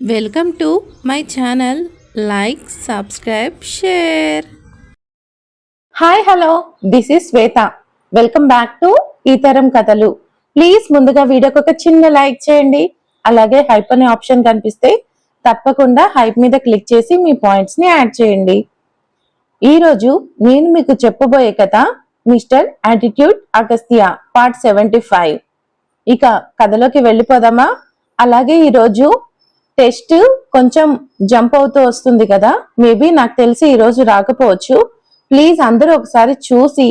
Welcome to my channel like subscribe share hi hello this is Shweta welcome back to ఈ తరం కథలు please ముందుగా వీడియోకి ఒక చిన్న లైక్ చేయండి. అలాగే హైప్ అనే ఆప్షన్ కనిపిస్తే తప్పకుండా హైప్ మీద క్లిక్ చేసి మీ పాయింట్స్ని యాడ్ చేయండి. ఈరోజు నేను మీకు చెప్పబోయే కథ mister attitude Agastya part seventy five ఇక కథలోకి వెళ్ళిపోదామా? అలాగే ఈరోజు టెస్ట్ కొంచెం జంప్ అవుతూ వస్తుంది కదా. మేబీ నాకు తెలిసి ఈ రోజు రాకపోవచ్చు. ప్లీజ్ అందరూ ఒకసారి చూసి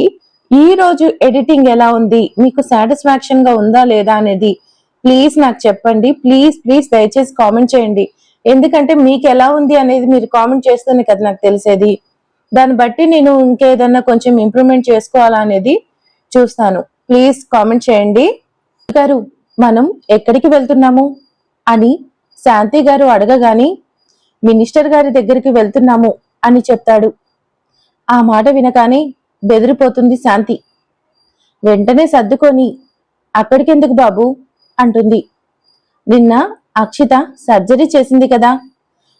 ఈ రోజు ఎడిటింగ్ ఎలా ఉంది? మీకు సాటిస్ఫాక్షన్గా ఉందా లేదా అనేది ప్లీజ్ నాకు చెప్పండి. ప్లీజ్ ప్లీజ్ దయచేసి కామెంట్ చేయండి. ఎందుకంటే మీకు ఎలా ఉంది అనేది మీరు కామెంట్ చేస్తేనే కదా నాకు తెలిసేది. దాన్ని బట్టి నేను ఇంకేదన్నా కొంచెం ఇంప్రూవ్మెంట్ చేసుకోవాలా అనేది చూస్తాను. ప్లీజ్ కామెంట్ చేయండి. గారు మనం ఎక్కడికి వెళ్తున్నాము? అని శాంతి గారు అడగగాని మినిస్టర్ గారి దగ్గరికి వెళ్తున్నాము అని చెప్తాడు. ఆ మాట వినగానే బెదిరిపోతుంది శాంతి. వెంటనే సర్దుకొని అక్కడికెందుకు బాబు? అంటుంది. నిన్న అక్షిత సర్జరీ చేసింది కదా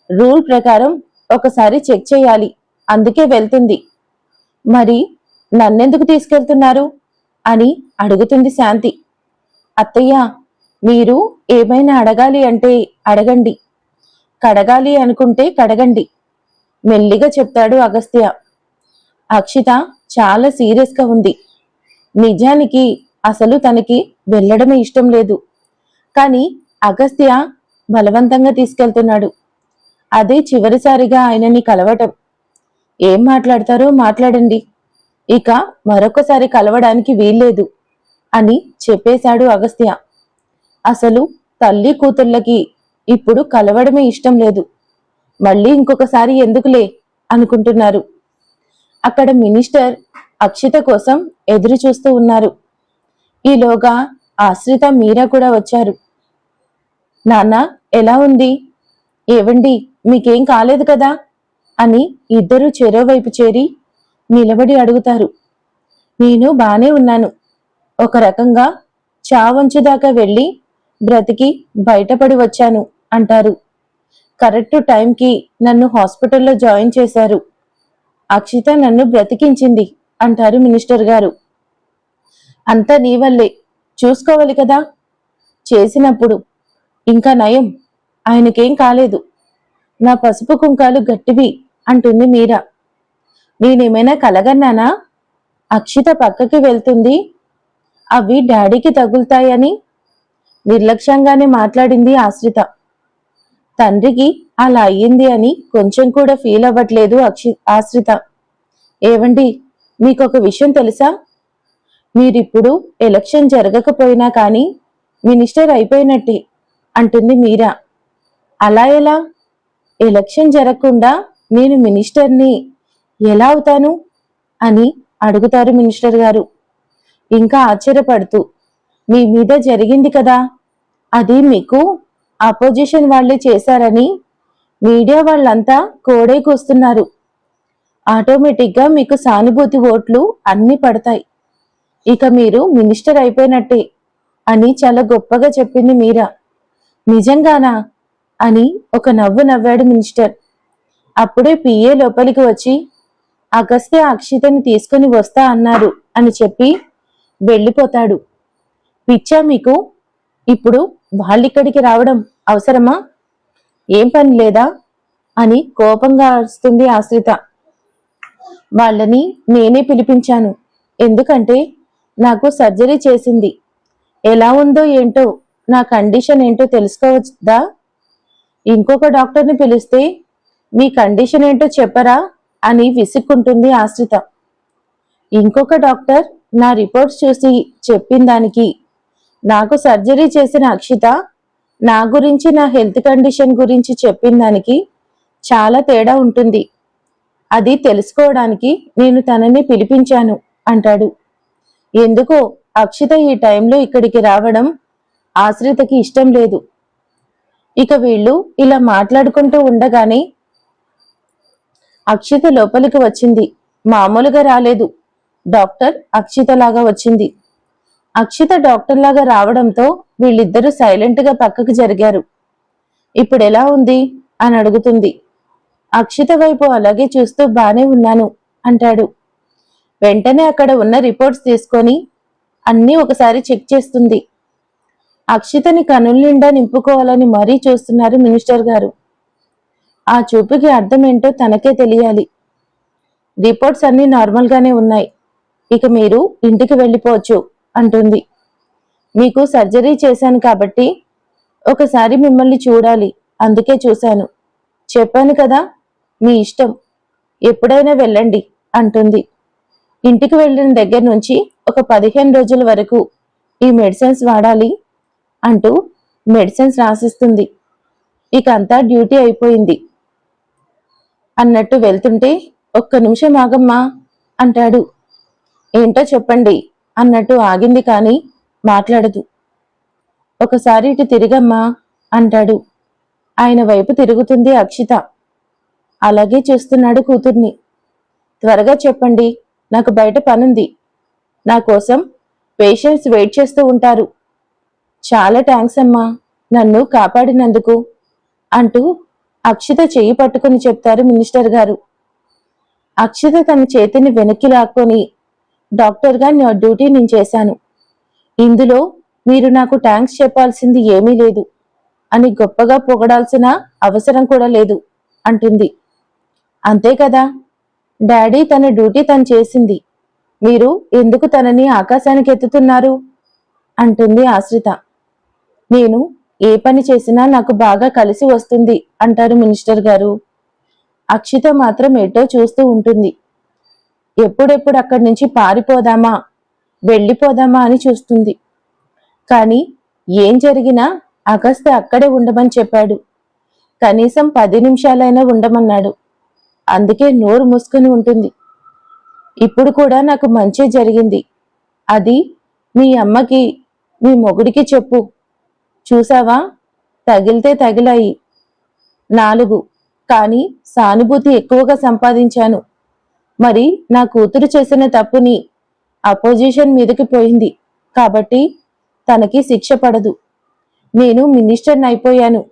రూల్ ప్రకారం ఒకసారి చెక్ చేయాలి అందుకే వెళ్తుంది. మరి నన్నెందుకు తీసుకెళ్తున్నారు? అని అడుగుతుంది శాంతి. అత్తయ్య మీరు ఏమైనా అడగాలి అంటే అడగండి. కడగాలి అనుకుంటే కడగండి. మెల్లిగా చెప్తాడు అగస్త్య. అక్షిత చాలా సీరియస్గా ఉంది. నిజానికి అసలు తనకి వెళ్ళడమే ఇష్టం లేదు. కానీ అగస్త్య బలవంతంగా తీసుకెళ్తున్నాడు. అదే చివరిసారిగా ఆయనని కలవటం. ఏం మాట్లాడతారో మాట్లాడండి. ఇక మరొకసారి కలవడానికి వీల్లేదు అని చెప్పేశాడు అగస్త్య. అసలు తల్లి కూతుళ్ళకి ఇప్పుడు కలవడమే ఇష్టం లేదు. మళ్ళీ ఇంకొకసారి ఎందుకులే అనుకుంటున్నారు. అక్కడ మినిస్టర్ అక్షిత కోసం ఎదురు చూస్తూ ఉన్నారు. ఈలోగా ఆశ్రిత మీరా కూడా వచ్చారు. నాన్న ఎలా ఉంది? ఏవండి మీకేం కాలేదు కదా? అని ఇద్దరు చెరోవైపు చేరి నిలబడి అడుగుతారు. నేను బానే ఉన్నాను. ఒక రకంగా చావంచు దాకా వెళ్ళి బ్రతికి బయటపడి వచ్చాను అంటారు. కరెక్ట్ టైంకి నన్ను హాస్పిటల్లో జాయిన్ చేశారు. అక్షిత నన్ను బ్రతికించింది అంటారు మినిస్టర్ గారు. అంతా నీ వల్లే చూసుకోవాలి కదా? చేసినప్పుడు. ఇంకా నయం ఆయనకేం కాలేదు. నా పసుపు కుంకాలు గట్టివి అంటుంది మీరా. నేనేమైనా కలగన్నానా? అక్షిత పక్కకి వెళ్తుంది. అవి డాడీకి తగులుతాయని నిర్లక్ష్యంగానే మాట్లాడింది ఆశ్రిత. తండ్రికి అలా అయ్యింది అని కొంచెం కూడా ఫీల్ అవ్వట్లేదు అక్షి ఆశ్రిత. ఏవండి మీకు ఒక విషయం తెలుసా? మీరిప్పుడు ఎలక్షన్ జరగకపోయినా కానీ మినిస్టర్ అయిపోయినట్టే అంటుంది మీరా. అలా ఎలా? ఎలక్షన్ జరగకుండా నేను మినిస్టర్ని ఎలా అవుతాను? అని అడుగుతారు మినిస్టర్ గారు. ఇంకా ఆశ్చర్యపడుతూ మీ మీద జరిగింది కదా. అది మీకు అపోజిషన్ వాళ్ళే చేశారని మీడియా వాళ్ళంతా కోడై కూస్తున్నారు. ఆటోమేటిక్గా మీకు సానుభూతి ఓట్లు అన్నీ పడతాయి. ఇక మీరు మినిస్టర్ అయిపోయినట్టే అని చాలా గొప్పగా చెప్పింది మీరా. నిజంగానా? అని ఒక నవ్వు నవ్వాడు మినిస్టర్. అప్పుడే పిఏ లోపలికి వచ్చి అగస్త్య అక్షితని తీసుకుని వస్తా అన్నారు అని చెప్పి వెళ్ళిపోతాడు. పిచ్చా మీకు? ఇప్పుడు వాళ్ళిక్కడికి రావడం అవసరమా? ఏం పని లేదా? అని కోపంగా అరుస్తుంది ఆశ్రిత. వాళ్ళని నేనే పిలిపించాను. ఎందుకంటే నాకు సర్జరీ చేసింది. ఎలా ఉందో ఏంటో నా కండిషన్ ఏంటో తెలుసుకోవద్దా? ఇంకొక డాక్టర్ని పిలిస్తే మీ కండిషన్ ఏంటో చెప్పరా? అని విసుక్కుంటుంది ఆశ్రిత. ఇంకొక డాక్టర్ నా రిపోర్ట్స్ చూసి చెప్పిన దానికి నాకు సర్జరీ చేసిన అక్షిత నా గురించి నా హెల్త్ కండిషన్ గురించి చెప్పిన దానికి చాలా తేడా ఉంటుంది. అది తెలుసుకోవడానికి నేను తనని పిలిపించాను అంటాడు. ఎందుకో అక్షిత ఈ టైంలో ఇక్కడికి రావడం ఆశ్రితకి ఇష్టం లేదు. ఇక వీళ్ళు ఇలా మాట్లాడుకుంటూ ఉండగానే అక్షిత లోపలికి వచ్చింది. మామూలుగా రాలేదు. డాక్టర్ అక్షిత లాగా వచ్చింది. అక్షిత డాక్టర్ లాగా రావడంతో వీళ్ళిద్దరూ సైలెంట్గా పక్కకు జరిగారు. ఇప్పుడు ఎలా ఉంది? అని అడుగుతుంది. అక్షిత వైపు అలాగే చూస్తూ బానే ఉన్నాను అంటాడు. వెంటనే అక్కడ ఉన్న రిపోర్ట్స్ తీసుకొని అన్నీ ఒకసారి చెక్ చేస్తుంది. అక్షితని కనుల నిండా నింపుకోవాలని మరీ చూస్తున్నారు మినిస్టర్ గారు. ఆ చూపుకి అర్థం ఏంటో తనకే తెలియాలి. రిపోర్ట్స్ అన్నీ నార్మల్గానే ఉన్నాయి. ఇక మీరు ఇంటికి వెళ్ళిపోవచ్చు. అంటుంది. మీకు సర్జరీ చేశాను కాబట్టి ఒకసారి మిమ్మల్ని చూడాలి. అందుకే చూశాను. చెప్పాను కదా మీ ఇష్టం. ఎప్పుడైనా వెళ్ళండి అంటుంది. ఇంటికి వెళ్ళిన దగ్గర నుంచి ఒక పదిహేను రోజుల వరకు ఈ మెడిసిన్స్ వాడాలి అంటూ మెడిసిన్స్ రాసిస్తుంది. ఇక అంతా డ్యూటీ అయిపోయింది. అన్నట్టు వెళ్తుంటే ఒక్క నిమిషం ఆగమ్మా అంటాడు. ఏంటో చెప్పండి. అన్నట్టు ఆగింది కానీ మాట్లాడదు. ఒకసారి ఇటు తిరిగమ్మా అంటాడు. ఆయన వైపు తిరుగుతుంది అక్షిత. అలాగే చూస్తున్నాడు కూతుర్ని. త్వరగా చెప్పండి నాకు బయట పనుంది. నా కోసం పేషెంట్స్ వెయిట్ చేస్తూ ఉంటారు. చాలా థ్యాంక్స్ అమ్మా నన్ను కాపాడినందుకు అంటూ అక్షిత చెయ్యి పట్టుకుని చెప్తారు మినిస్టర్ గారు. అక్షిత తన చేతిని వెనక్కి లాక్కొని డాక్టర్గా నా డ్యూటీ నేను చేశాను. ఇందులో మీరు నాకు థ్యాంక్స్ చెప్పాల్సింది ఏమీ లేదు. అని గొప్పగా పొగడాల్సిన అవసరం కూడా లేదు అంటుంది. అంతే కదా? డాడీ తన డ్యూటీ తను చేసింది. మీరు ఎందుకు తనని ఆకాశానికి ఎత్తుతున్నారు? అంటుంది ఆశ్రిత. నేను ఏ పని చేసినా నాకు బాగా కలిసి వస్తుంది అంటారు మినిస్టర్ గారు. అక్షిత మాత్రం ఎటో చూస్తూ ఉంటుంది. ఎప్పుడెప్పుడు అక్కడి నుంచి పారిపోదామా వెళ్ళిపోదామా అని చూస్తుంది. కానీ ఏం జరిగినా అగస్త్య అక్కడే ఉండమని చెప్పాడు. కనీసం పది నిమిషాలైనా ఉండమన్నాడు. అందుకే నోరు మూసుకుని ఉంటుంది. ఇప్పుడు కూడా నాకు మంచి జరిగింది. అది మీ అమ్మకి మీ మొగుడికి చెప్పు. చూసావా? తగిలితే తగిలాయి. నాలుగు. కానీ సానుభూతి ఎక్కువగా సంపాదించాను. మరి నా కూతురు చేసిన తప్పుని అపోజిషన్ మీదకి పోయింది. కాబట్టి తనకి శిక్ష పడదు. నేను మినిస్టర్ని అయిపోయాను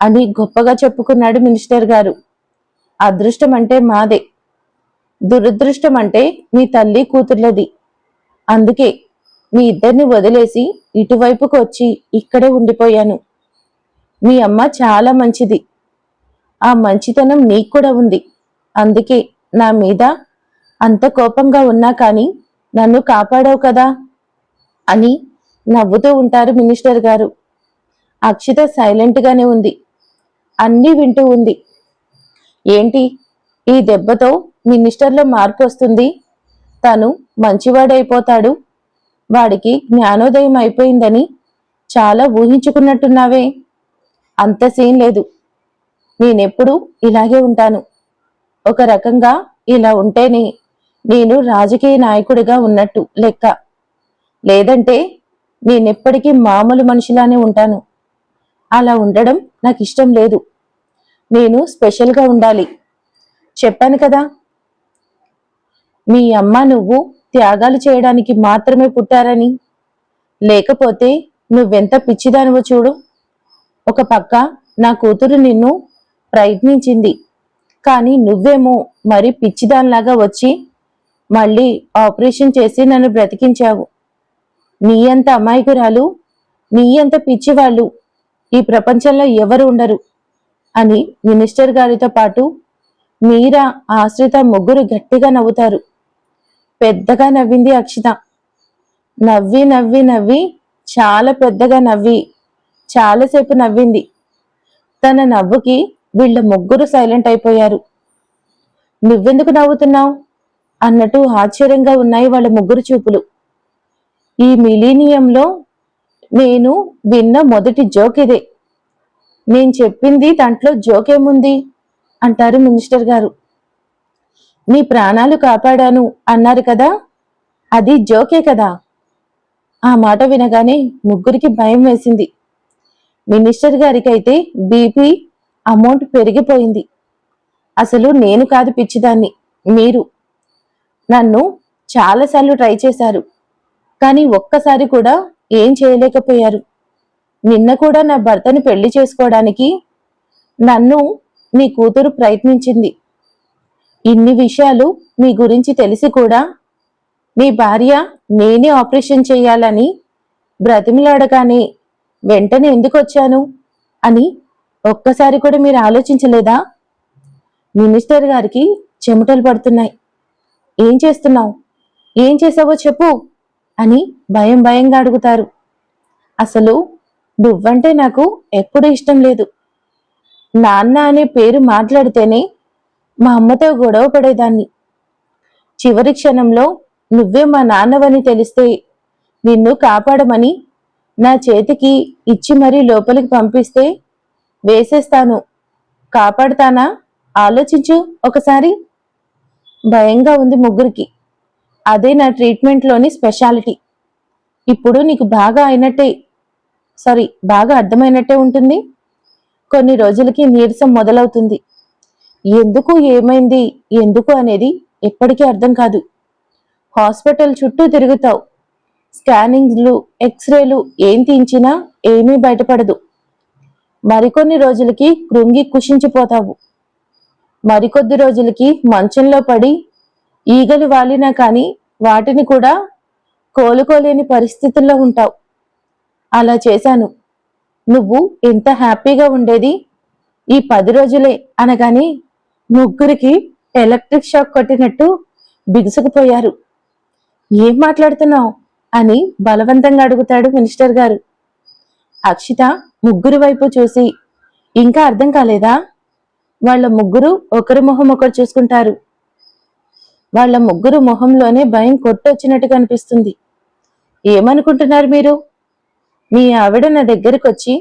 అని గొప్పగా చెప్పుకున్నాడు మినిస్టర్ గారు. అదృష్టం అంటే మాదే. దురదృష్టం అంటే మీ తల్లి కూతుర్లది. అందుకే మీ ఇద్దరిని వదిలేసి ఇటువైపుకు వచ్చి ఇక్కడే ఉండిపోయాను. మీ అమ్మ చాలా మంచిది. ఆ మంచితనం నీకు కూడా ఉంది. అందుకే నా మీద అంత కోపంగా ఉన్నా కానీ నన్ను కాపాడావు కదా అని నవ్వుతూ ఉంటారు మినిస్టర్ గారు. అక్షిత సైలెంట్గానే ఉంది. అన్నీ వింటూ ఉంది. ఏంటి ఈ దెబ్బతో మినిస్టర్లో మార్పు వస్తుంది? తను మంచివాడైపోతాడు. వాడికి జ్ఞానోదయం అయిపోయిందని చాలా ఊహించుకున్నట్టున్నావే. అంత సీన్ లేదు. నేనెప్పుడు ఇలాగే ఉంటాను. ఒక రకంగా ఇలా ఉంటేనే నేను రాజకీయ నాయకుడిగా ఉన్నట్టు లెక్క. లేదంటే నేనెప్పటికీ మామూలు మనిషిలానే ఉంటాను. అలా ఉండడం నాకు ఇష్టం లేదు. నేను స్పెషల్గా ఉండాలి. చెప్పాను కదా. మీ అమ్మ నువ్వు త్యాగాలు చేయడానికి మాత్రమే పుట్టారని. లేకపోతే నువ్వెంత పిచ్చిదానివో చూడు. ఒక పక్క నా కూతురు నిన్ను ప్రయత్నించింది. కానీ నువ్వేమో మరి పిచ్చిదానిలాగా వచ్చి మళ్ళీ ఆపరేషన్ చేసి నన్ను బ్రతికించావు. నీ అంత అమాయకురాలు నీ అంత పిచ్చివాళ్ళు ఈ ప్రపంచంలో ఎవరు ఉండరు అని మినిస్టర్ గారితో పాటు మీరా ఆశ్రిత ముగ్గురు గట్టిగా నవ్వుతారు. పెద్దగా నవ్వింది అక్షిత. నవ్వి నవ్వి నవ్వి చాలా పెద్దగా నవ్వి చాలాసేపు నవ్వింది. తన నవ్వుకి వీళ్ళ ముగ్గురు సైలెంట్ అయిపోయారు. నువ్వెందుకు నవ్వుతున్నావు? అన్నట్టు ఆశ్చర్యంగా ఉన్నాయి వాళ్ళ ముగ్గురు చూపులు. ఈ మిలీనియంలో నేను విన్న మొదటి జోక్ ఇదే. నేను చెప్పింది దాంట్లో జోక్ ఏముంది అంటారు మినిస్టర్ గారు. నీ ప్రాణాలు కాపాడాను అన్నారు కదా? అది జోకే కదా? ఆ మాట వినగానే ముగ్గురికి భయం వేసింది. మినిస్టర్ గారికైతే బీపీ అమౌంట్ పెరిగిపోయింది. అసలు నేను కాదు పిచ్చిదాన్ని మీరు. నన్ను చాలాసార్లు ట్రై చేశారు కానీ ఒక్కసారి కూడా ఏం చేయలేకపోయారు. నిన్న కూడా నా భర్తను పెళ్ళి చేసుకోవడానికి నన్ను నీ కూతురు ప్రయత్నించింది. ఇన్ని విషయాలు మీ గురించి తెలిసి కూడా మీ భార్య నేనే ఆపరేషన్ చేయాలని బ్రతిమిలాడగానే వెంటనే ఎందుకు వచ్చాను అని ఒక్కసారి కూడా మీరు ఆలోచించలేదా? మినిస్టర్ గారికి చెమటలు పడుతున్నాయి. ఏం చేస్తున్నావు? ఏం చేసావో చెప్పు అని భయం భయంగా అడుగుతారు. అసలు నువ్వంటే నాకు ఎప్పుడూ ఇష్టం లేదు. నాన్న అనే పేరు మాట్లాడితేనే మా అమ్మతో గొడవ పడేదాన్ని. చివరి క్షణంలో నువ్వే మా నాన్నవని తెలిస్తే నిన్ను కాపాడమని నా చేతికి ఇచ్చి మరీ లోపలికి పంపిస్తే వేసేస్తాను. కాపాడతానా? ఆలోచించు ఒకసారి. భయంగా ఉంది ముగ్గురికి. అదే నా ట్రీట్మెంట్లోని స్పెషాలిటీ. ఇప్పుడు నీకు బాగా అయినట్టే. సారీ బాగా అర్థమైనట్టే ఉంటుంది. కొన్ని రోజులకి నీరసం మొదలవుతుంది. ఎందుకు ఏమైంది? ఎందుకు అనేది ఎప్పటికీ అర్థం కాదు. హాస్పిటల్ చుట్టూ తిరుగుతావు. స్కానింగ్లు ఎక్స్రేలు ఏం తీయించినా ఏమీ బయటపడదు. మరికొన్ని రోజులకి కృంగి కుషించిపోతావు. మరికొద్ది రోజులకి మంచంలో పడి ఈగలు వాలినా కానీ వాటిని కూడా కోలుకోలేని పరిస్థితుల్లో ఉంటావు. అలా చేశాను. నువ్వు ఎంత హ్యాపీగా ఉండేది ఈ పది రోజులే అనగాని ముగ్గురికి ఎలక్ట్రిక్ షాక్ కొట్టినట్టు బిగుసుకుపోయారు. ఏం మాట్లాడుతున్నావు? అని బలవంతంగా అడుగుతాడు మినిస్టర్ గారు. అక్షిత ముగ్గురు వైపు చూసి ఇంకా అర్థం కాలేదా? వాళ్ళ ముగ్గురు ఒకరి మొహం ఒకరు చూసుకుంటారు. వాళ్ళ ముగ్గురు మొహంలోనే భయం కొట్టొచ్చినట్టు కనిపిస్తుంది ఏమనుకుంటున్నారు మీరు? మీ ఆవిడ నా దగ్గరకు వచ్చి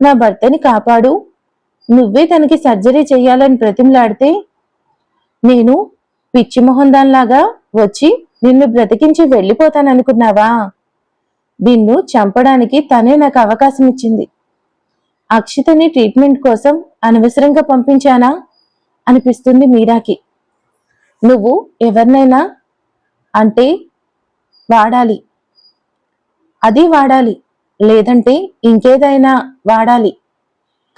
నా భర్తని కాపాడు. నువ్వే తనకి సర్జరీ చేయాలని ప్రతిమలాడితే నేను పిచ్చి మొహం దానిలాగా వచ్చి నిన్ను బ్రతికించి వెళ్ళిపోతాననుకున్నావా? నిన్ను చంపడానికి తనే నాకు అవకాశం ఇచ్చింది. అక్షితని ట్రీట్మెంట్ కోసం అనవసరంగా పంపించానా? అనిపిస్తుంది మీరాకి. నువ్వు ఎవరినైనా అంటే వాడాలి. అది వాడాలి. లేదంటే ఇంకేదైనా వాడాలి.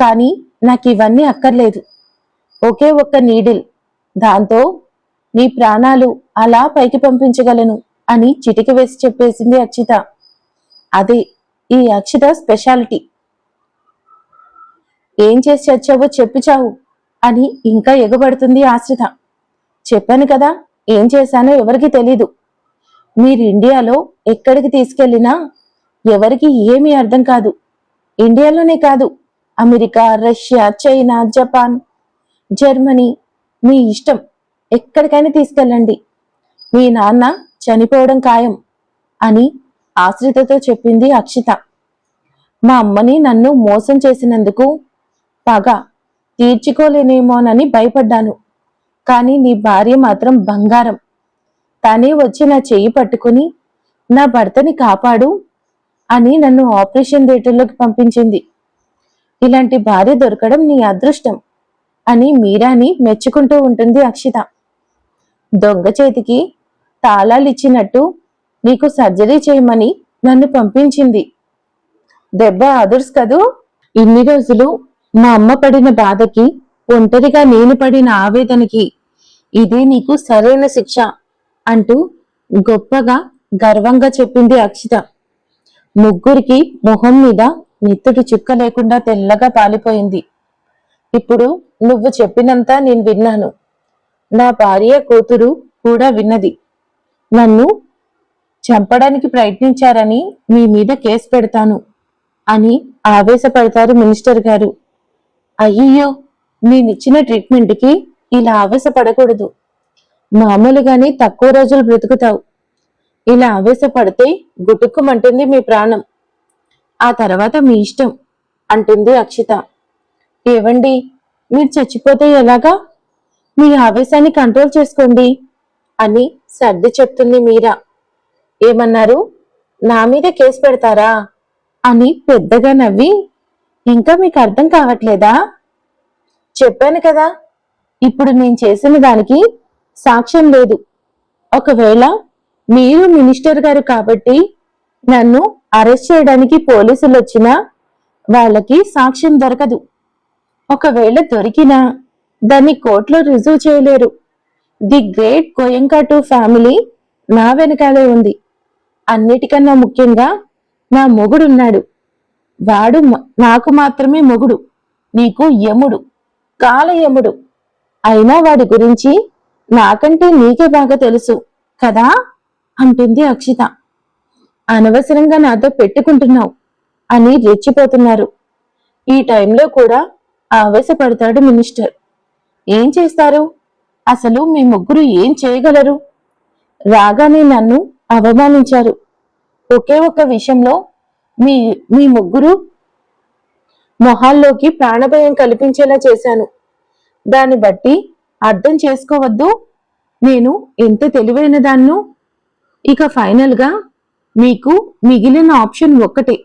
కానీ నాకు ఇవన్నీ అక్కర్లేదు. ఒకే ఒక్క నీడిల్. దాంతో నీ ప్రాణాలు అలా పైకి పంపించగలను అని చిటిక వేసి చెప్పేసింది అక్షిత. అదే ఈ అక్షిత స్పెషాలిటీ ఏం చేసి చచ్చావో చెప్పు చావు అని ఇంకా ఎగబడుతుంది ఆశ్రిత. చెప్పాను కదా ఏం చేశానో ఎవరికి తెలీదు. మీరు ఇండియాలో ఎక్కడికి తీసుకెళ్ళినా ఎవరికి ఏమీ అర్థం కాదు. ఇండియాలోనే కాదు. America Russia China Japan Germany మీ ఇష్టం. ఎక్కడికైనా తీసుకెళ్ళండి. మీ నాన్న చనిపోవడం ఖాయం అని ఆశ్రితతో చెప్పింది అక్షిత. మా అమ్మని నన్ను మోసం చేసినందుకు పగ తీర్చుకోలేనేమోనని భయపడ్డాను. కానీ నీ భార్య మాత్రం బంగారం. తనే వచ్చి నా చెయ్యి పట్టుకుని నా భర్తని కాపాడు అని నన్ను ఆపరేషన్ థియేటర్లోకి పంపించింది. ఇలాంటి భార్య దొరకడం నీ అదృష్టం అని మీరాని మెచ్చుకుంటూ ఉంటుంది అక్షిత. దొంగ చేతికి తాళాలిచ్చినట్టు నీకు సర్జరీ చేయమని నన్ను పంపించింది. దెబ్బ అదుర్స్ కదూ? ఇన్ని రోజులు మా అమ్మ పడిన బాధకి ఒంటరిగా నేను పడిన ఆవేదనకి ఇదే నీకు సరైన శిక్ష అంటూ గొప్పగా గర్వంగా చెప్పింది అక్షిత. ముగ్గురికి మొహం మీద నెత్తుటి చుక్క లేకుండా తెల్లగా పాలిపోయింది. ఇప్పుడు నువ్వు చెప్పినంత నేను విన్నాను. నా భార్య కూతురు కూడా విన్నది. నన్ను చంపడానికి ప్రయత్నించారని మీ మీద కేసు పెడతాను అని ఆవేశపడతారు మినిస్టర్ గారు. అయ్యయ్యో నేనిచ్చిన ట్రీట్మెంట్కి ఇలా ఆవేశపడకూడదు. మామూలుగానే తక్కువ రోజులు బ్రతుకుతావు. ఇలా ఆవేశపడితే గుటుక్కుమంటుంది మీ ప్రాణం. ఆ తర్వాత మీ ఇష్టం అంటుంది అక్షిత. ఏవండి మీరు చచ్చిపోతే ఎలాగా? మీ ఆవేశాన్ని కంట్రోల్ చేసుకోండి అని సర్ది చెప్తుంది మీరా. ఏమన్నారు? నా మీద కేసు పెడతారా? అని పెద్దగా నవ్వి ఇంకా మీకు అర్థం కావట్లేదా? చెప్పాను కదా. ఇప్పుడు నేను చేసిన దానికి సాక్ష్యం లేదు. ఒకవేళ మీరు మినిస్టర్ గారు కాబట్టి నన్ను అరెస్ట్ చేయడానికి పోలీసులు వచ్చినా వాళ్ళకి సాక్ష్యం దొరకదు. ఒకవేళ దొరికినా దాన్ని కోర్టులో రుజువు చేయలేరు. ది గ్రేట్ గోయంకాటు ఫ్యామిలీ నా వెనకాలే ఉంది. అన్నిటికన్నా ముఖ్యంగా నా మొగుడున్నాడు. వాడు మ- నాకు మాత్రమే మొగుడు నీకు యముడు కాలయముడు. అయినా వాడి గురించి నాకంటే నీకే బాగా తెలుసు కదా? అంటుంది అక్షిత. అనవసరంగా నాతో పెట్టుకుంటున్నావు అని రెచ్చిపోతున్నారు. ఈ టైంలో కూడా ఆవేశపడతాడు మినిస్టర్. ఏం చేస్తారు? అసలు మీ ముగ్గురు ఏం చేయగలరు? రాగానే నన్ను అవమానించారు. ఒకే ఒక్క విషయంలో మీ మీ ముగ్గురు మొహాల్లోకి ప్రాణభయం కల్పించేలా చేశాను. దాన్ని బట్టి అర్థం చేసుకోవద్దు. నేను ఎంత తెలివైన దాన్ను. ఇక ఫైనల్గా మీకు మిగిలిన ఆప్షన్ ఒక్కటే.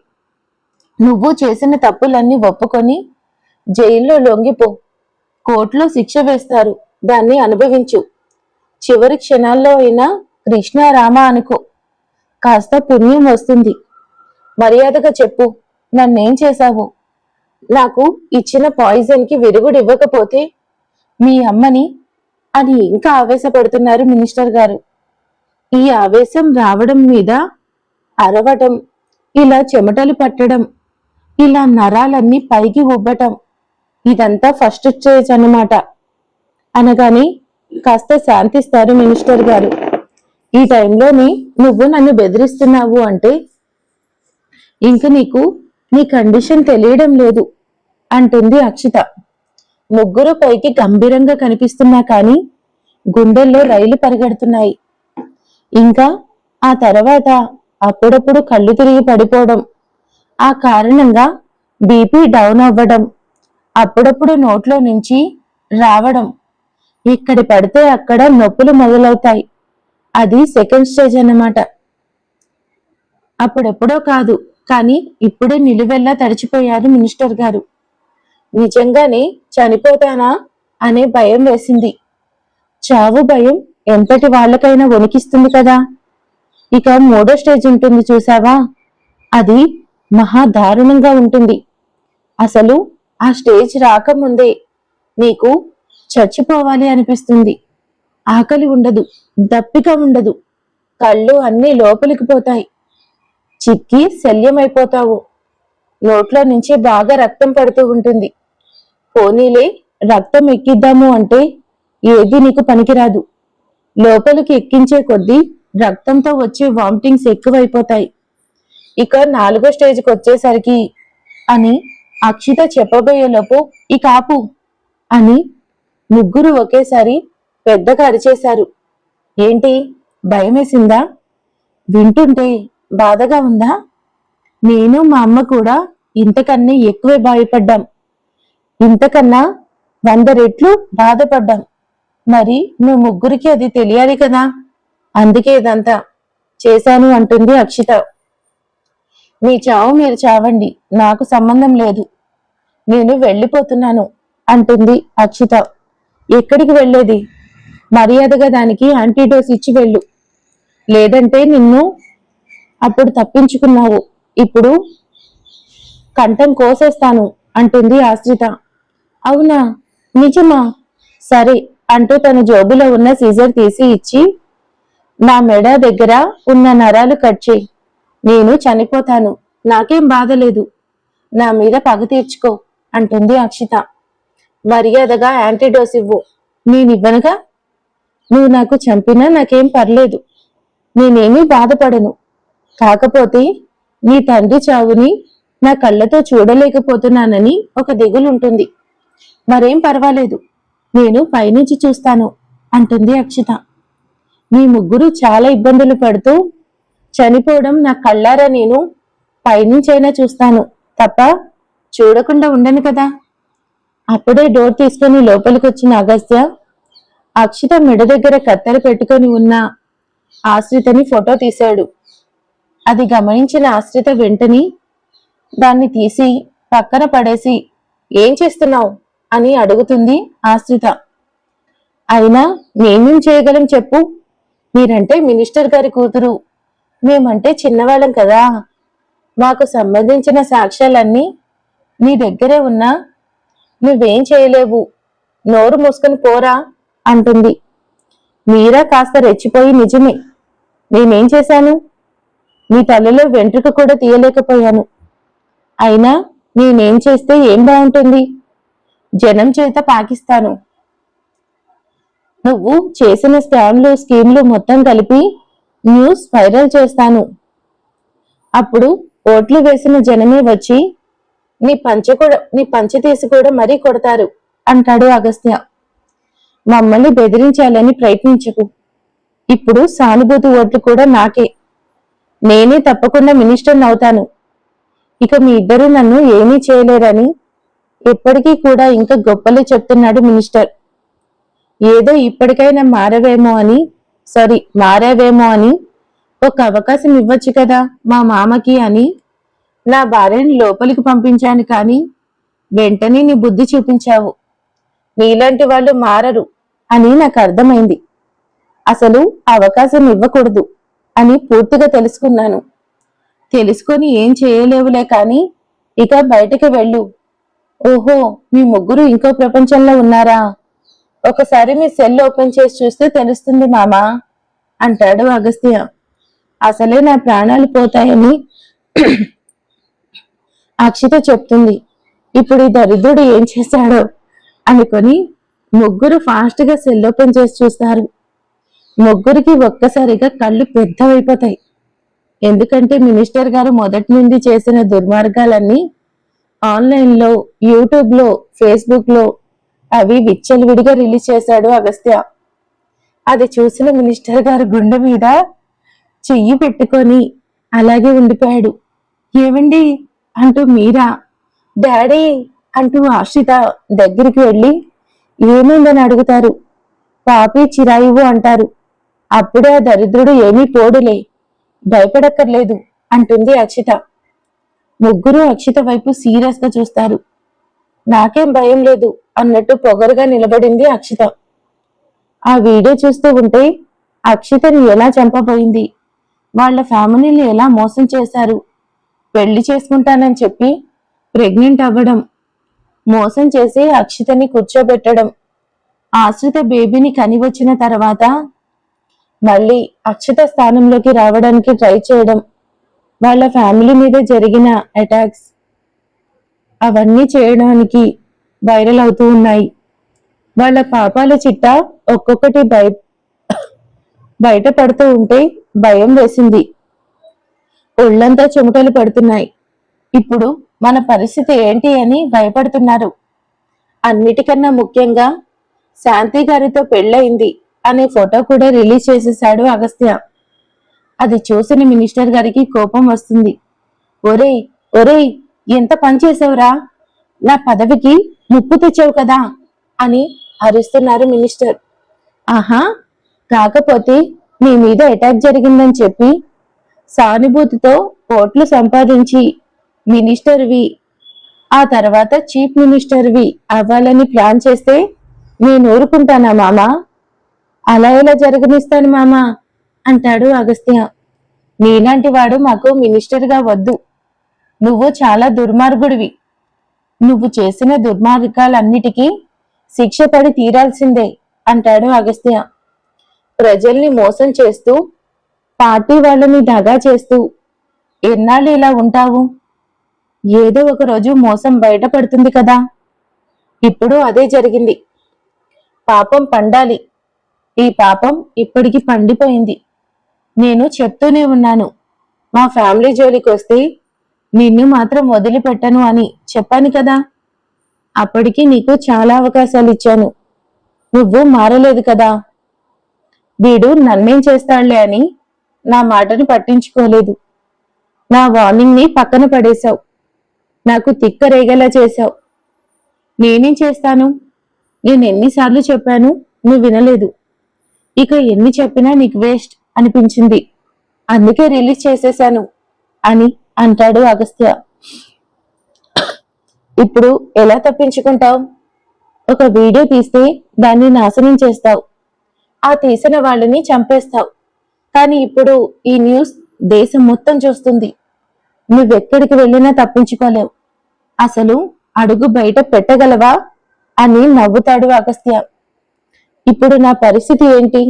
నువ్వు చేసిన తప్పులన్నీ ఒప్పుకొని జైల్లో లొంగిపో. కోర్టులో శిక్ష వేస్తారు. దాన్ని అనుభవించు. చివరి క్షణాల్లో అయినా కృష్ణ రామ అనుకో. కాస్త పుణ్యం వస్తుంది. మర్యాదగా చెప్పు. నన్నేం చేశావు? నాకు ఇచ్చిన పాయిజన్కి విరుగుడు ఇవ్వకపోతే మీ అమ్మని అని ఇంకా ఆవేశపడుతున్నారు మినిస్టర్ గారు. ఈ ఆవేశం రావడం మీద అరవటం ఇలా చెమటలు పట్టడం ఇలా నరాలన్నీ పైకి ఉబ్బటం ఇదంతా ఫస్ట్ స్టేజ్ అన్నమాట. అనగానే కాస్త శాంతిస్తారు మినిస్టర్ గారు. ఈ టైంలోని నువ్వు నన్ను బెదిరిస్తున్నావు అంటే ఇంక నీకు నీ కండిషన్ తెలియడం లేదు అంటుంది అక్షిత. ముగ్గురు పైకి గంభీరంగా కనిపిస్తున్నా కానీ గుండెల్లో రైలు పరిగెడుతున్నాయి. ఇంకా ఆ తర్వాత అప్పుడప్పుడు కళ్ళు తిరిగి పడిపోవడం ఆ కారణంగా బీపీ డౌన్ అవ్వడం అప్పుడప్పుడు నోట్లో నుంచి రావడం ఇక్కడ పడితే అక్కడ నొప్పులు మొదలవుతాయి. అది సెకండ్ స్టేజ్ అన్నమాట. అప్పుడెప్పుడో కాదు. కానీ ఇప్పుడే నిలువెల్లా తడిచిపోయారు మినిస్టర్ గారు. నిజంగానే చనిపోతానా? అనే భయం వేసింది. చావు భయం ఎంతటి వాళ్ళకైనా వణికిస్తుంది కదా. ఇక మూడో స్టేజ్ ఉంటుంది చూసావా అది మహా దారుణంగా ఉంటుంది. అసలు ఆ స్టేజ్ రాకముందే నీకు చచ్చిపోవాలి అనిపిస్తుంది. ఆకలి ఉండదు దప్పిక ఉండదు. కళ్ళు అన్నీ లోపలికి పోతాయి. చిక్కి శల్యమైపోతావు. నోట్లో నుంచి బాగా రక్తం పడుతూ ఉంటుంది. పోనీలే రక్తం ఎక్కిద్దాము అంటే ఏది నీకు పనికిరాదు. లోపలికి ఎక్కించే కొద్దీ రక్తంతో వచ్చే వామిటింగ్స్ ఎక్కువైపోతాయి. ఇక నాలుగో స్టేజ్కి వచ్చేసరికి అని అక్షిత చెప్పబోయేలోపు ఇక ఆపు అని ముగ్గురు ఒకేసారి పెద్దగా అరిచేశారు. ఏంటి భయమేసిందా? వింటుంటే బాధగా ఉందా? నేను మా అమ్మ కూడా ఇంతకన్నా ఎక్కువే భయపడ్డాం ఇంతకన్నా వంద రెట్లు బాధపడ్డాం. మరి నువ్వు ముగ్గురికి అది తెలియాలి కదా? అందుకే ఇదంతా చేశాను అంటుంది అక్షిత. మీ చావు మీరు చావండి నాకు సంబంధం లేదు. నేను వెళ్ళిపోతున్నాను అంటుంది అక్షిత. ఎక్కడికి వెళ్ళేది? మర్యాదగా దానికి యాంటీడోస్ ఇచ్చి వెళ్ళు. లేదంటే నిన్ను అప్పుడు తప్పించుకున్నావు. ఇప్పుడు కంఠం కోసేస్తాను అంటుంది ఆశ్రిత. అవునా? నిజమా? సరే అంటూ తన జోబులో ఉన్న సీజర్ తీసి ఇచ్చి నా మెడ దగ్గర ఉన్న నరాలు కట్ చేయి. నేను చనిపోతాను. నాకేం బాధ లేదు. నా మీద పగ తీర్చుకో అంటుంది అక్షిత మర్యాదగా యాంటీడోస్ ఇవ్వు. నేనివ్వనుగా నువ్వు నాకు చంపినా నాకేం పర్లేదు. నేనేమీ బాధపడను. కాకపోతే నీ తండ్రి చావుని నా కళ్ళతో చూడలేకపోతున్నానని ఒక దిగులుంటుంది. మరేం పర్వాలేదు. నేను పైనుంచి చూస్తాను అంటుంది అక్షిత. మీ ముగ్గురు చాలా ఇబ్బందులు పడుతూ చనిపోవడం నా కళ్ళారా నేను? పైనుంచైనా చూస్తాను తప్ప చూడకుండా ఉండను కదా? అప్పుడే డోర్ తీసుకొని లోపలికొచ్చిన అగస్త్య అక్షిత మెడ దగ్గర కత్తెర పెట్టుకొని ఉన్న ఆశ్రితని ఫోటో తీశాడు. అది గమనించిన ఆశ్రిత వెంటనే దాన్ని తీసి పక్కన పడేసి ఏం చేస్తున్నావు? అని అడుగుతుంది ఆశ్రిత. అయినా మేమేం చేయగలం చెప్పు. మీరంటే మినిస్టర్ గారి కూతురు. మేమంటే చిన్నవాళ్ళం కదా. మాకు సంబంధించిన సాక్ష్యాలన్నీ నీ దగ్గరే ఉన్నా. నువ్వేం చేయలేవు. నోరు మూసుకొని పోరా అంటుంది. మీరా కాస్త రెచ్చిపోయి నిజమే. నేనేం చేశాను? నీ తల్లిలో వెంట్రుక కూడా తీయలేకపోయాను. అయినా నేనేం చేస్తే ఏం బాగుంటుంది? జనం చేత పాకిస్తాను. నువ్వు చేసిన స్కామ్లు స్కీమ్లు మొత్తం కలిపి న్యూస్ వైరల్ చేస్తాను. అప్పుడు ఓట్లు వేసిన జనమే వచ్చి నీ పంచ కూడా నీ పంచ తీసి కూడా మరీ కొడతారు అంటాడు అగస్త్య. మమ్మల్ని బెదిరించాలని ప్రయత్నించకు. ఇప్పుడు సానుభూతి ఓట్లు కూడా నాకే. నేనే తప్పకుండా మినిస్టర్ని అవుతాను ఇక మీ ఇద్దరు నన్ను ఏమీ చేయలేరని ఎప్పటికీ కూడా ఇంకా గొప్పలే చెప్తున్నాడు మినిస్టర్. ఏదో ఇప్పటికైనా మారవేమో అని సారీ మారావేమో అని ఒక అవకాశం ఇవ్వచ్చు కదా మా మామకి అని నా భార్యని లోపలికి పంపించాను కానీ వెంటనే నీ బుద్ధి చూపించావు. నీలాంటి వాళ్ళు మారరు అని నాకు అర్థమైంది. అసలు అవకాశం ఇవ్వకూడదు. అని పూర్తిగా తెలుసుకున్నాను. తెలుసుకొని ఏం చేయలేవులే కానీ ఇక బయటకు వెళ్ళు. ఓహో మీ ముగ్గురు ఇంకో ప్రపంచంలో ఉన్నారా? ఒకసారి మీ సెల్ ఓపెన్ చేసి చూస్తే తెలుస్తుంది మామా అంటాడు అగస్త్య. అసలే నా ప్రాణాలు పోతాయని అక్షిత చెప్తుంది. ఇప్పుడు ఈ దరిద్రుడు ఏం చేశాడో అనుకొని ముగ్గురు ఫాస్ట్గా సెల్ ఓపెన్ చేసి చూస్తారు. ముగ్గురికి ఒక్కసారిగా కళ్ళు పెద్దవైపోతాయి. ఎందుకంటే మినిస్టర్ గారు మొదటి నుండి చేసిన దుర్మార్గాలన్నీ ఆన్లైన్లో యూట్యూబ్లో ఫేస్బుక్లో అవి విచ్చలవిడిగా రిలీజ్ చేశాడు అగస్త్య అది చూసిన మినిస్టర్ గారు గుండె మీద చెయ్యి పెట్టుకొని అలాగే ఉండిపోయాడు. ఏమండి అంటూ మీరా? డాడీ అంటూ ఆశ్రిత దగ్గరికి వెళ్ళి ఏమైందని అడుగుతారు? పాపి చిరాయివు అంటారు. అప్పుడే ఆ దరిద్రుడు ఏమీ పోడులే. భయపడక్కర్లేదు అంటుంది అక్షిత. ముగ్గురు అక్షిత వైపు సీరియస్గా చూస్తారు. నాకేం భయం లేదు అన్నట్టు పొగరుగా నిలబడింది అక్షిత. ఆ వీడియో చూస్తూ ఉంటే అక్షితని ఎలా చంపబోయింది? వాళ్ళ ఫ్యామిలీని ఎలా మోసం చేశారు? పెళ్ళి చేసుకుంటానని చెప్పి ప్రెగ్నెంట్ అవ్వడం మోసం చేసి అక్షితని కూర్చోబెట్టడం ఆశ్రిత బేబీని కనివచ్చిన తర్వాత మళ్ళీ అక్షిత స్థానంలోకి రావడానికి ట్రై చేయడం వాళ్ళ ఫ్యామిలీ మీద జరిగిన అటాక్స్ అవన్నీ చేయడానికి వైరల్ అవుతూ ఉన్నాయి. వాళ్ళ పాపాల చిట్ట ఒక్కొక్కటి బయ బయట పడుతూ ఉంటే భయం వేసింది. ఒళ్ళంతా చెమటలు పడుతున్నాయి. ఇప్పుడు మన పరిస్థితి ఏంటి అని భయపడుతున్నారు. అన్నిటికన్నా ముఖ్యంగా శాంతి గారితో పెళ్ళయింది. అనే ఫోటో కూడా రిలీజ్ చేసేశాడు అగస్త్య. అది చూసిన మినిస్టర్ గారికి కోపం వస్తుంది. ఒరేయ్ ఒరేయ్ ఎంత పని చేసావురా నా పదవికి ముప్పు తెచ్చావు కదా? అని అరుస్తున్నారు మినిస్టర్. ఆహా కాకపోతే నీ మీద అటాక్ జరిగిందని చెప్పి సానుభూతితో ఓట్లు సంపాదించి మినిస్టర్వి ఆ తర్వాత చీఫ్ మినిస్టర్వి అవ్వాలని ప్లాన్ చేస్తే నేను ఊరుకుంటానా మామా? అలా ఎలా జరగనిస్తాను మామా? అంటాడు అగస్త్య. నీలాంటి వాడు మాకు మినిస్టర్గా వద్దు. నువ్వు చాలా దుర్మార్గుడివి. నువ్వు చేసిన దుర్మార్గాలన్నిటికీ శిక్ష పడి తీరాల్సిందే అంటాడు అగస్త్య. ప్రజల్ని మోసం చేస్తూ పార్టీ వాళ్ళని దగా చేస్తూ ఎన్నాళ్ళు ఇలా ఉంటావు? ఏదో ఒక రోజు మోసం బయటపడుతుంది కదా. ఇప్పుడు అదే జరిగింది. పాపం పండాలి. ఈ పాపం ఇప్పటికి పండిపోయింది. నేను చెప్తూనే ఉన్నాను మా ఫ్యామిలీ జోలికి వస్తే నిన్ను మాత్రం వదిలిపెట్టను అని చెప్పాను కదా. అప్పటికి నీకు చాలా అవకాశాలు ఇచ్చాను. నువ్వు మారలేదు కదా. వీడు నన్నేం చేస్తాడులే అని నా మాటను పట్టించుకోలేదు. నా వార్నింగ్ని పక్కన పడేశావు. నాకు తిక్క రేగేలా చేశావు. నేనేం చేస్తాను? నేను ఎన్నిసార్లు చెప్పాను? నువ్వు వినలేదు. ఇక ఎన్ని చెప్పినా నీకు వేస్ట్ అనిపించింది. అందుకే రిలీజ్ చేసేశాను అని అంటాడు అగస్త్య. ఇప్పుడు ఎలా తప్పించుకుంటావు? ఒక వీడియో తీస్తే దాన్ని నాశనం చేస్తావు. ఆ తీసిన వాళ్ళని చంపేస్తావు. కానీ ఇప్పుడు ఈ న్యూస్ దేశం మొత్తం చూస్తుంది. నువ్వెక్కడికి వెళ్ళినా తప్పించుకోలేవు. అసలు అడుగు బయట పెట్టగలవా? అని నవ్వుతాడు అగస్త్య. ఇప్పుడు నా పరిస్థితి ఏంటి?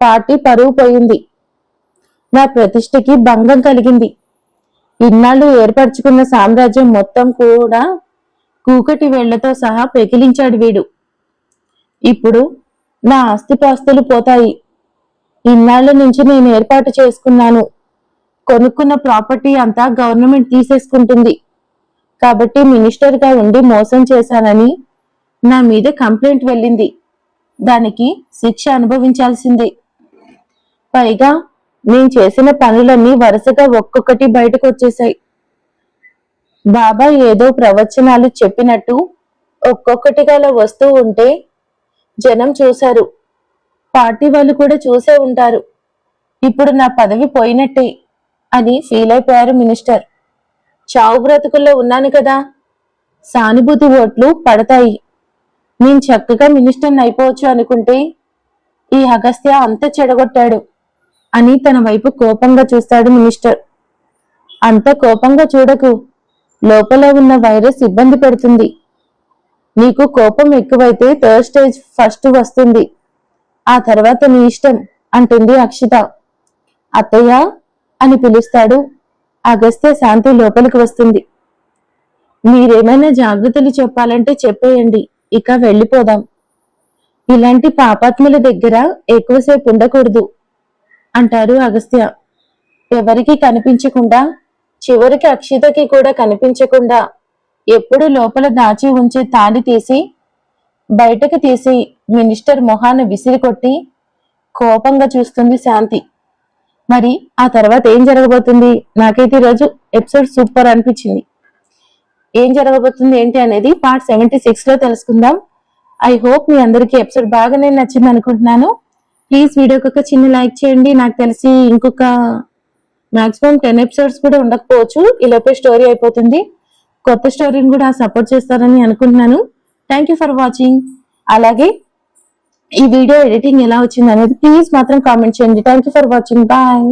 పార్టీ పరువు పోయింది. నా ప్రతిష్టకి భంగం కలిగింది. ఇన్నాళ్ళు ఏర్పరచుకున్న సామ్రాజ్యం మొత్తం కూడా కూకటి వేళ్ళతో సహా పెకిలించాడు వీడు. ఇప్పుడు నా ఆస్తిపాస్తులు పోతాయి. ఇన్నాళ్ళ నుంచి నేను ఏర్పాటు చేసుకున్నాను. కొనుక్కున్న ప్రాపర్టీ అంతా గవర్నమెంట్ తీసేసుకుంటుంది. కాబట్టి మినిస్టర్గా ఉండి మోసం చేశానని నా మీద కంప్లైంట్ వెళ్ళింది. దానికి శిక్ష అనుభవించాల్సిందే. పైగా నేను చేసిన పనులన్నీ వరుసగా ఒక్కొక్కటి బయటకు వచ్చేసాయి బాబా ఏదో ప్రవచనాలు చెప్పినట్టు ఒక్కొక్కటిగా అలా వస్తూ ఉంటే జనం చూశారు. పార్టీ వాళ్ళు కూడా చూసే ఉంటారు. ఇప్పుడు నా పదవి పోయినట్టే అని ఫీల్ అయిపోయారు మినిస్టర్. చావు బ్రతుకుల్లో ఉన్నాను కదా. సానుభూతి ఓట్లు పడతాయి. నేను చక్కగా మినిస్టర్ని అయిపోవచ్చు అనుకుంటే ఈ అగస్త్య అంత చెడగొట్టాడు అని తన వైపు కోపంగా చూస్తాడు మినిస్టర్. అంత కోపంగా చూడకు. లోపల ఉన్న వైరస్ ఇబ్బంది పెడుతుంది. నీకు కోపం ఎక్కువైతే థర్డ్ స్టేజ్ ఫస్ట్ వస్తుంది. ఆ తర్వాత నీ ఇష్టం అంటుంది అక్షిత. అత్తయ్య అని పిలుస్తాడు. అగస్త్య శాంతి లోపలికి వస్తుంది. మీరేమైనా జాగ్రత్తలు చెప్పాలంటే చెప్పేయండి. ఇక వెళ్ళిపోదాం. ఇలాంటి పాపాత్ముల దగ్గర ఎక్కువసేపు ఉండకూడదు అంటారు అగస్త్య. ఎవరికి కనిపించకుండా చివరికి అక్షితకి కూడా కనిపించకుండా ఎప్పుడు లోపల దాచి ఉంచే తాళి తీసి బయటకు తీసి మినిస్టర్ మొహాన్ని విసిరి కొట్టి కోపంగా చూస్తుంది శాంతి. మరి ఆ తర్వాత ఏం జరగబోతుంది? నాకైతే ఈరోజు ఎపిసోడ్ సూపర్ అనిపించింది. ఏం జరగబోతుంది ఏంటి అనేది పార్ట్ సెవెంటీ సిక్స్లో తెలుసుకుందాం. ఐ హోప్ మీ అందరికీ ఎపిసోడ్ బాగానే నచ్చింది అనుకుంటున్నాను. ప్లీజ్ వీడియోకి ఒక చిన్న లైక్ చేయండి. నాకు తెలిసి ఇంకొక మాక్సిమం టెన్ ఎపిసోడ్స్ కూడా ఉండకపోవచ్చు. ఈ లోపే స్టోరీ అయిపోతుంది. కొత్త స్టోరీని కూడా సపోర్ట్ చేస్తారని అనుకుంటున్నాను. థ్యాంక్ యూ ఫర్ వాచింగ్ అలాగే ఈ వీడియో ఎడిటింగ్ ఎలా వచ్చింది అనేది ప్లీజ్ మాత్రం కామెంట్ చేయండి. Thank you for watching bye